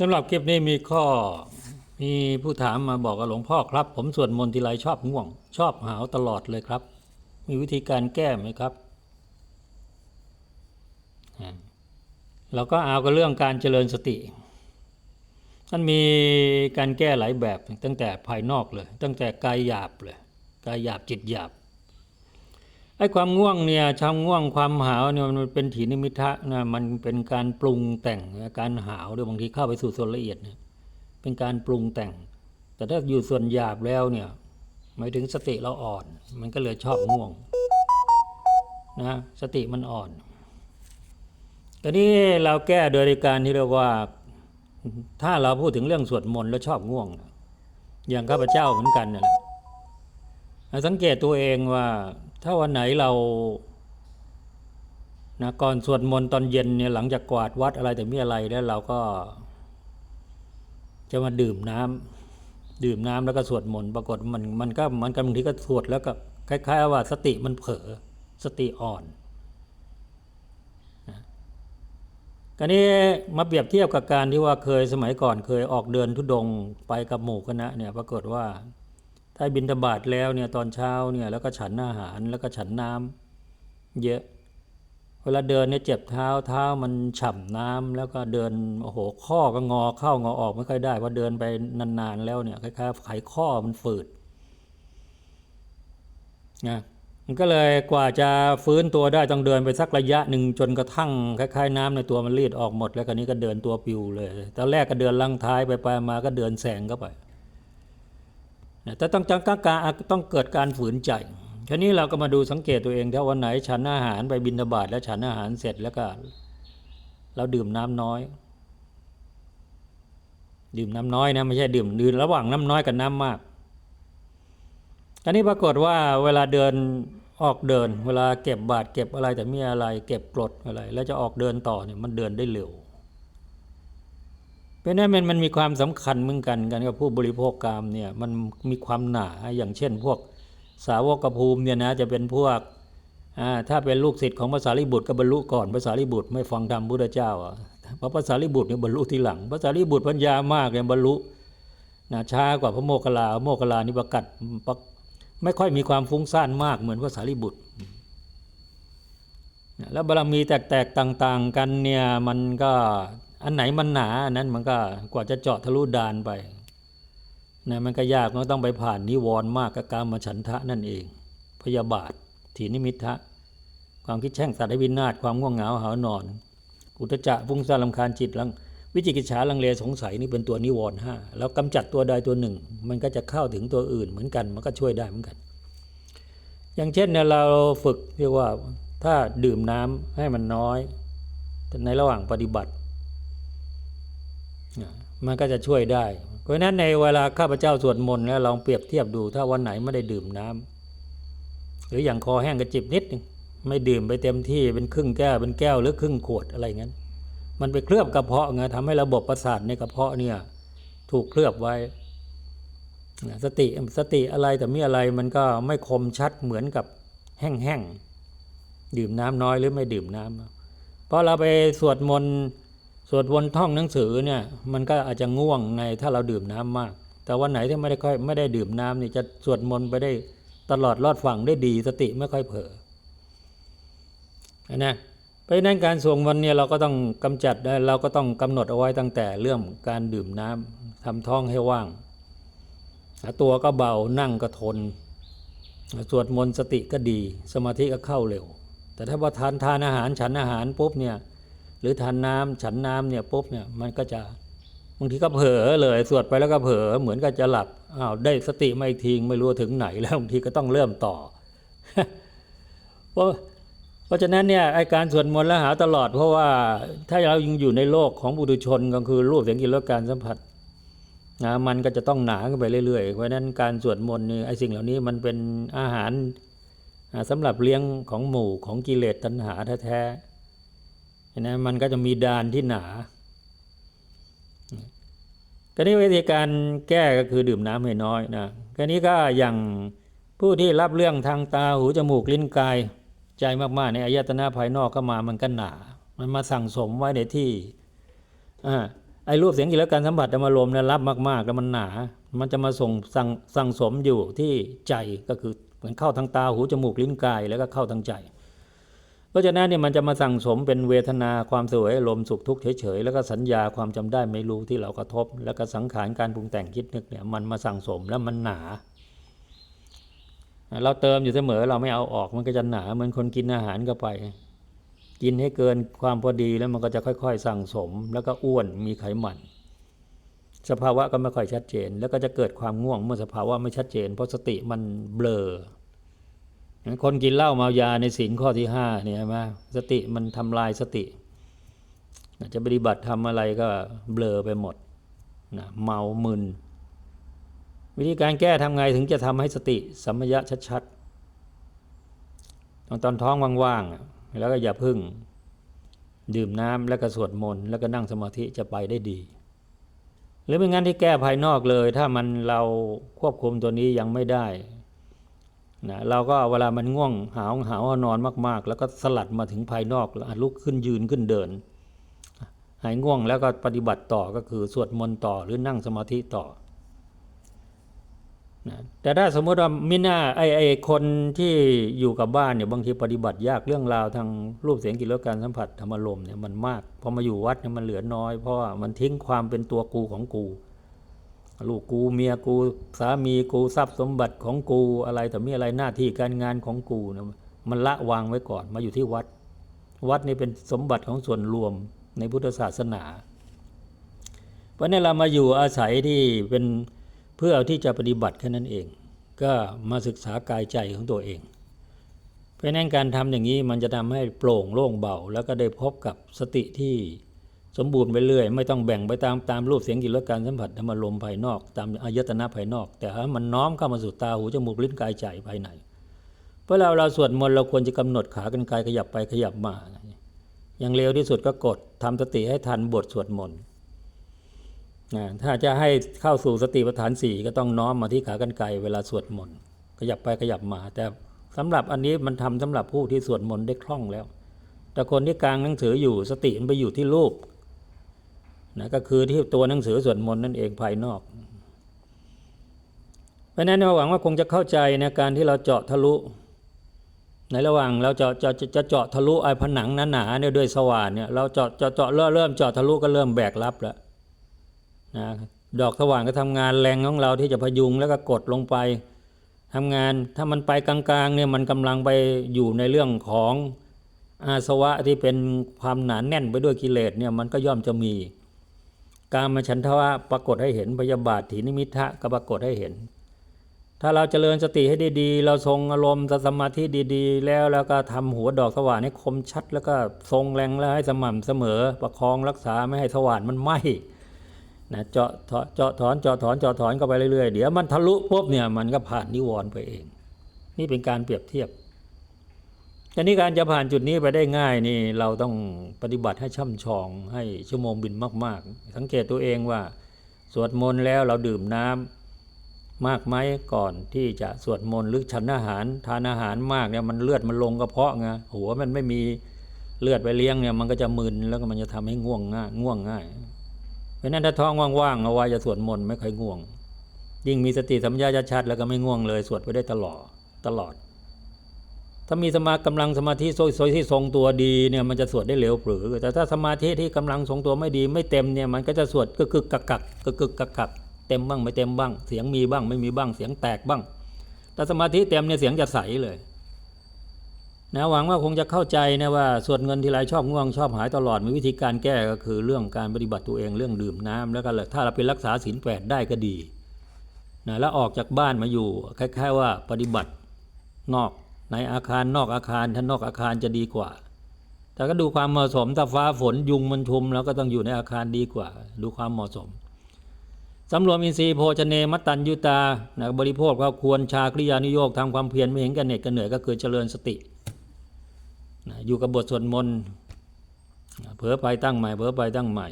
สำหรับคลิปนี้มีข้อมีผู้ถามมาบอกกับหลวงพ่อครับ ผมสวดมนต์ทีไรชอบง่วง ชอบหาวตลอดเลยครับ มีวิธีการแก้ไหมครับเราก็เอากับเรื่องการเจริญสติมันมีการแก้หลายแบบตั้งแต่ภายนอกเลย ตั้งแต่กายหยาบเลยกายหยาบจิตหยาบ ไอ้ความง่วงเนี่ยชามง่วงความหาวเนี่ยมันเป็นถีนิมิทะนะมันเป็นการปรุงแต่งการหาวด้วยบางทีเข้าไปสู่ส่วนละเอียดเนี่ยเป็นการปรุงแต่ง แต่ถ้าอยู่ส่วนหยาบแล้วเนี่ยหมายถึงสติเราอ่อน มันก็เลยชอบง่วงนะสติมันอ่อนตอนนี้เราแก้โดยการที่เรียกว่าถ้าเราพูดถึงเรื่องสวดมนต์แล้วชอบง่วง อย่างข้าพเจ้าเหมือนกันนั่นแหละ สังเกตตัวเองว่า ถ้าวันไหนเรานะก่อนสวดมนต์ตอนเย็นเนี่ยหลังจากกวาดวัดอะไรแต่มีอะไรแล้วเราก็ จะมาดื่มน้ำดื่มน้ำแล้วก็สวดมนต์ปรากฏมันมันก็มันก็บางทีก็สวดแล้วก็คล้ายๆว่าสติมันเผลอสติอ่อนกราวนี้มาเปรียบเทียบกับการที่ว่าเคยสมัยก่อนเคยออกเดินทุดงไปกับหมู่คณะเนี่ยปรากฏว่า ถ้าบินทบาทแล้วเนี่ยตอนเช้าเนี่ยแล้วก็ฉันอาหารแล้วก็ฉันน้ำเยอะ เวลาเดินเนี่ยเจ็บเท้าเท้ามันฉ่ำน้ำแล้วก็เดินโอ้โหข้อก็งอเข้างอออกไม่ค่อยได้เพราะเดินไปนานๆแล้วเนี่ยคล้ายๆไขข้อมันฝืดนะมันก็เลยกว่าจะฟื้นตัวได้ต้องเดินไปสักระยะหนึ่งจนกระทั่งคล้ายๆ น้ำในตัวมันรีดออกหมด แล้วคราวนี้ก็เดินตัวปิวเลยตอนแรกก็เดินลังท้ายไปไปมาก็เดินแซงเข้าไป นะแต่ต้องจังกการต้องเกิดการฝืนใจทีนี้เราก็มาดูสังเกตตัวเองถ้าวันไหนฉันอาหารไปบินบาตแล้วฉันอาหารเสร็จแล้วก็ เราดื่มน้ำน้อย ดื่มน้ำน้อยนะไม่ใช่ดื่มดื่มระหว่างน้ำน้อยกับน้ำมากทีนี้ปรากฏว่าเวลาเดินออกเดิน เวลาเก็บบาตรเก็บอะไรแต่มีอะไร เก็บกรดอะไร แล้วจะออกเดินต่อเนี่ยมันเดินได้เร็ว ราะนั้นมันมันมีความสำคัญเหมือนกันกันกับผู้บริโภคกามเนี่ยมันมีความหนาอย่างเช่น พวกสาวกภูมิเนี่ยนะจะเป็นพวกถ้าเป็นลูกศิษย์ของภาษาลิบุตรก็บรรลุก่อนภาษาลิบุตรไม่ฟังธรรมพุทธเจ้าเพราะภาษาลิบุตรเนี่ยบรรลุทีหลังภาษาลิบุตรปัญญามากเนี่ยบรรลุนะช้ากว่าพระโมคคัลลาโมคคัลลานี่ประกัดไม่ค่อยมีความฟุ้งซ่านมากเหมือนภาษาลิบุตรแล้วบารมีแตกๆต่าง ๆ กันเนี่ยมันก็ อันไหนมันหนาอันนั้นมันก็กว่าจะเจาะทะลุดานไปนะมันก็ยากมันต้องไปผ่านนิวรณ์มากกับการมาฉันทะนั่นเอง พยาบาทถีนิมิทะ ความคิดแช่งสัตว์ให้วินาศความง่วงเหงาหานอน อุทจะฟุ้งซ่านลำคาญจิตลังวิจิกิจฉาลังเลสงสัยนี่เป็นตัวนิวรณ์ห้าแล้วกำจัดตัวใดตัวหนึ่ง มันก็จะเข้าถึงตัวอื่นเหมือนกันมันก็ช่วยได้เหมือนกัน อย่างเช่นเนี่ยเราฝึกเรียกว่าถ้าดื่มน้ำให้มันน้อยในระหว่างปฏิบัติ มันก็จะช่วยได้ เพราะนั้นในเวลาข้าพเจ้าสวดมนต์แล้วลองเปรียบเทียบดู ถ้าวันไหนไม่ได้ดื่มน้ำหรืออย่างคอแห้งกระจิบนิดนึงไม่ดื่มไปเต็มที่เป็นครึ่งแก้วเป็นแก้วหรือครึ่งขวดอะไรเงั้นมันไปเคลือบกระเพาะไงทำให้ระบบประสาทในกระเพาะเนี่ยถูกเคลือบไว้ สติสติอะไรแต่มีอะไรมันก็ไม่คมชัดเหมือนกับแห้งๆดื่มน้ำน้อยหรือไม่ดื่มน้ำเพราะเราไปสวดมนต์ สวดวนท่องหนังสือเนี่ยมันก็อาจจะง่วงในถ้าเราดื่มน้ำมาก แต่วันไหนที่ไม่ได้ค่อยไม่ได้ดื่มน้ำนี่จะสวดมนต์ไปได้ตลอดรอดฝั่งได้ดีสติไม่ค่อยเผลอนะเพราะนั้นการสวดมนเนี่ยเราก็ต้องกำจัดได้เราก็ต้องกำหนดเอาไว้ตั้งแต่เรื่องการดื่มน้ำทำท้องให้ว่างตัวก็เบานั่งก็ทน สวดมนต์สติก็ดี สมาธิก็เข้าเร็ว แต่ถ้าว่าทานทานอาหารฉันอาหารปุ๊บเนี่ย รือทานน้ำฉันน้ำเนี่ยปุ๊บเนี่ยมันก็จะบางทีก็เผลอเลยสวดไปแล้วก็เผลอเหมือนกับจะหลับอ้าวได้สติมาอีกทีไม่รู้ถึงไหนแล้วบางทีก็ต้องเริ่มต่อ เพราะเพราะฉะนั้นเนี่ยไอการสวดมนต์แล้วหาตลอด เพราะว่าถ้าเรายังอยู่ในโลกของบุตุชนก็คือรูปเสียงกลิ่นรสการสัมผัสนะมันก็จะต้องหนาขึ้นไปเรื่อยๆ เพราะฉะนั้นการสวดมนต์นี่ไอ้สิ่งเหล่านี้มันเป็นอาหารสำหรับเลี้ยงของหมู่ของกิเลสตัณหาแท้ๆ ห็นะมันก็จะมีดานที่หนาก็นี้วิธีการแก้ก็คือดื่มน้ำให้น้อยนะก็นี้ก็อย่างผู้ที่รับเรื่องทางตาหูจมูกลิ้นกายใจมากๆในอายตนะภายนอกก็มามันก็หนา มันมาสั่งสมไว้ในที่อไอ้รูปเสียงกลิ่นและการสัมผัสธรรมารมเนี่ยรับมากๆแล้วมันหนา มันจะมาส่งสั่งสั่งสมอยู่ที่ใจก็คือมันเข้าทางตาหูจมูกลิ้นกายแล้วก็เข้าทางใจ ราะฉะนั้นเนี่ยมันจะมาสั่งสมเป็นเวทนาความสวยอารมณ์สุขทุกข์เฉยๆแล้วก็สัญญาความจำได้ไม่รู้ที่เรากระทบ แล้วก็สังขารการปรุงแต่งคิดนึกเนี่ยมันมาสั่งสมแล้วมันหนา เราเติมอยู่เสมอเราไม่เอาออกมันก็จะหนาเหมือนคนกินอาหารเข้าไป กินให้เกินความพอดีแล้วมันก็จะค่อย ๆ สั่งสม แล้วก็อ้วนมีไขมัน สภาวะก็ไม่ค่อยชัดเจน แล้วก็จะเกิดความง่วงเมื่อสภาวะไม่ชัดเจน เพราะสติมันเบลอ คนกินเหล้าเมายาในศีลข้อที่ห้าเนี่ยใช่ไหมสติมันทำลายสติ จะปฏิบัติทำอะไรก็เบลอไปหมดนะเมามึน วิธีการแก้ทำไงถึงจะทำให้สติสัมปชัญญะชัดๆตอนตอนท้องว่างๆแล้วก็อย่าพึ่ง ดื่มน้ำแล้วก็สวดมนต์แล้วก็นั่งสมาธิจะไปได้ดี หรือไม่งั้นที่แก้ภายนอกเลย ถ้ามันเราควบคุมตัวนี้ยังไม่ได้ นะเราก็เวลามันง่วงหาวหาวนอนมาก ๆ แล้วก็สลัดมาถึงภายนอกแล้วลุกขึ้นยืนขึ้นเดิน หายง่วงแล้วก็ปฏิบัติต่อก็คือสวดมนต์ต่อหรือนั่งสมาธิต่อนะแต่ถ้าสมมติว่ามิน่าไอไอคนที่อยู่กับบ้านเนี่ยบางทีปฏิบัติยากเรื่องราวทางรูปเสียงกลิ่นรสการสัมผัสธรรมารมณ์เนี่ยมันมากพอมาอยู่วัดเนี่ยมันเหลือน้อยเพราะว่ามันทิ้งความเป็นตัวกูของกู ลูกกูเมียกูสามีกูทรัพย์สมบัติของกูอะไรแต่มีอะไรหน้าที่การงานของกูเนี่ยมันละวางไว้ก่อนมาอยู่ที่วัด วัดนี่เป็นสมบัติของส่วนรวมในพุทธศาสนา เพราะนั้นเรามาอยู่อาศัยที่เป็นเพื่อที่จะปฏิบัติแค่นั้นเอง ก็มาศึกษากายใจของตัวเอง เพราะนั้นการทำอย่างนี้มันจะทำให้โปร่งโล่งเบาแล้วก็ได้พบกับสติที่ สมบูรณ์ไปเรื่อยไม่ต้องแบ่งไปตามตามรูปเสียงกลิ่นรสการสัมผัสธรรมารมภายนอก ตามอายตนะภายนอก แต่ให้มันน้อมเข้ามาสู่ตาหูจมูกลิ้นกายใจภายในเพราะเราเราสวดมนต์เราควรจะกำหนดขากันกายขยับไปขยับมา อย่างเร็วที่สุดก็กดทำสติให้ทันบทสวดมนต์นะถ้าจะให้เข้าสู่สติปัฏฐานสี่ก็ต้องน้อมมาที่ขากรรไกรเวลาสวดมนต์ขยับไปขยับมา แต่สำหรับอันนี้มันทำสำหรับผู้ที่สวดมนต์ได้คล่องแล้ว แต่คนที่กลางหนังสืออยู่สติมันไปอยู่ที่รูป นะก็คือที่ตัวหนังสือสวดมนต์นั่นเองภายนอก เพราะนั้นเราหวังว่าคงจะเข้าใจในการที่เราเจาะทะลุ ในระหว่างเราจะจะจะจะเจาะทะลุไอ้ผนังหนาๆเนี่ยด้วยสว่านเนี่ยเราเจาะเจาะเจาะเริ่มเริ่มเจาะทะลุก็เริ่มแบกรับแล้วนะดอกสว่างก็ทำงานแรงของเราที่จะพยุงแล้วก็กดลงไปทำงานถ้ามันไปกลางๆเนี่ยมันกำลังไปอยู่ในเรื่องของอาสวะที่เป็นความหนานแน่นไปด้วยกิเลสเนี่ยมันก็ย่อมจะมี การมาฉันทวะปรากฏให้เห็นพยาบาทถีนิมิทะก็ปรากฏให้เห็น ถ้าเราเจริญสติให้ดีๆ เราทรงอารมณ์สมาธิดีๆ แล้วแล้วก็ทำหัวดอกสว่านให้คมชัด แล้วก็ทรงแรงแล้วให้สม่ำเสมอ ประคองรักษาไม่ให้สว่านมันไหม้นะเจาะเจาะถอนเจาะถอนเจาะถอนเข้าไปเรื่อยๆ เดี๋ยวมันทะลุปุ๊บเนี่ยมันก็ผ่านนิวรณ์ไปเอง นี่เป็นการเปรียบเทียบ แต่นี้การจะผ่านจุดนี้ไปได้ง่ายนี่เราต้องปฏิบัติให้ช่ำชองให้ชั่วโมงบินมาก ๆ สังเกตตัวเองว่า สวดมนต์แล้วเราดื่มน้ำมากไหมก่อนที่จะสวดมนต์หรือฉันอาหารทานอาหารมากเนี่ยมันเลือดมันลงกระเพาะไงหัวมันไม่มีเลือดไปเลี้ยงเนี่ยมันก็จะมึนแล้วก็มันจะทำให้ง่วงง่ายง่วงง่ายเพราะนั้นถ้าท้องว่างๆเอาไว้จะสวดมนต์ไม่ค่อยง่วง ยิ่งมีสติสัมปชัญญะชัดแล้วก็ไม่ง่วงเลย สวดไปได้ตลอดตลอด ถ้ามีสมากำลังสมาธิโซยที่ทรงตัวดีเนี่ยมันจะสวดได้เร็วปรือ แต่ถ้าสมาธิที่กำลังทรงตัวไม่ดีไม่เต็มเนี่ยมันก็จะสวดกึกกึกกักกักกึกกึกกักกักเต็มบ้างไม่เต็มบ้าง เสียงมีบ้างไม่มีบ้างเสียงแตกบ้าง แต่สมาธิเต็มเนี่ยเสียงจะใสเลยนะหวังว่าคงจะเข้าใจนะว่าสวดเงินทีไรชอบง่วงชอบหายตลอดมีวิธีการแก้ก็คือเรื่องการปฏิบัติตัวเองเรื่องดื่มน้ำแล้วก็ถ้าเราเป็นรักษาศีลแปดได้ก็ดีนะแล้วออกจากบ้านมาอยู่คล้ายๆว่าปฏิบัตินอก ในอาคารนอกอาคารถ้านอกอาคารจะดีกว่า แต่ก็ดูความเหมาะสมถ้าฟ้าฝนยุงมันชุมแล้วก็ต้องอยู่ในอาคารดีกว่า ดูความเหมาะสมสำรวมอินทรีย์โภชเนมัตตัญยุตานะบริโภคก็ควรชากริยานิโยกทำความเพียรไม่เห็นกันเหน็ดกันเหนื่อยก็คือเจริญสตินะอยู่กับบทสวดมนต์เผลอไปตั้งใหม่เผลอไปตั้งใหม่